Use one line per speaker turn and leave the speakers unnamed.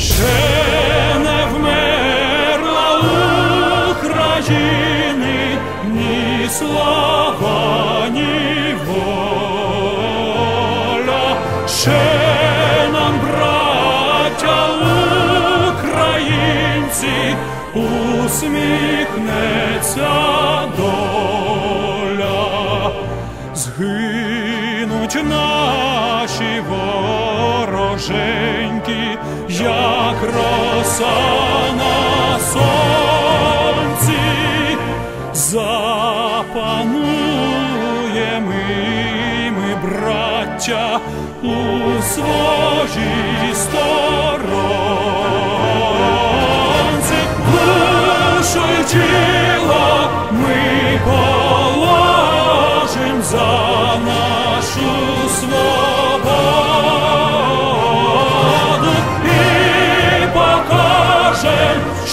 ще не вмерла України воля. Ще нам, браття українці, усміхнеться доля. Згинуть наші вороженьки як роса на сонці, запануємо ми, браття, у своїй сторонці, душу